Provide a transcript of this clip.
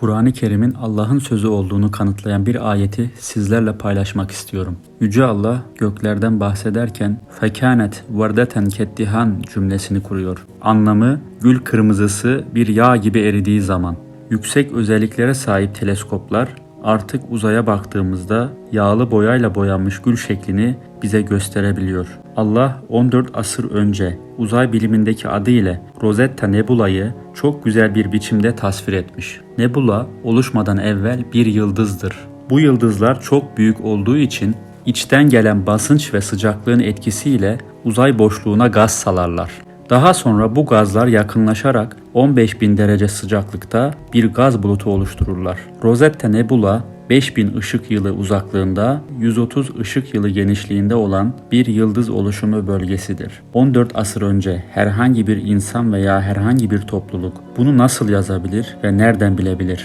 Kur'an-ı Kerim'in Allah'ın sözü olduğunu kanıtlayan bir ayeti sizlerle paylaşmak istiyorum. Yüce Allah göklerden bahsederken fekanet vardeten kettihan cümlesini kuruyor. Anlamı gül kırmızısı bir yağ gibi eridiği zaman. Yüksek özelliklere sahip teleskoplar artık uzaya baktığımızda yağlı boyayla boyanmış gül şeklini bize gösterebiliyor. Allah 14 asır önce uzay bilimindeki adı ile Rosetta Nebula'yı çok güzel bir biçimde tasvir etmiş. Nebula oluşmadan evvel bir yıldızdır. Bu yıldızlar çok büyük olduğu için içten gelen basınç ve sıcaklığın etkisiyle uzay boşluğuna gaz salarlar. Daha sonra bu gazlar yakınlaşarak 15.000 derece sıcaklıkta bir gaz bulutu oluştururlar. Rosetta Nebula 5000 ışık yılı uzaklığında 130 ışık yılı genişliğinde olan bir yıldız oluşumu bölgesidir. 14 asır önce herhangi bir insan veya herhangi bir topluluk bunu nasıl yazabilir ve nereden bilebilir?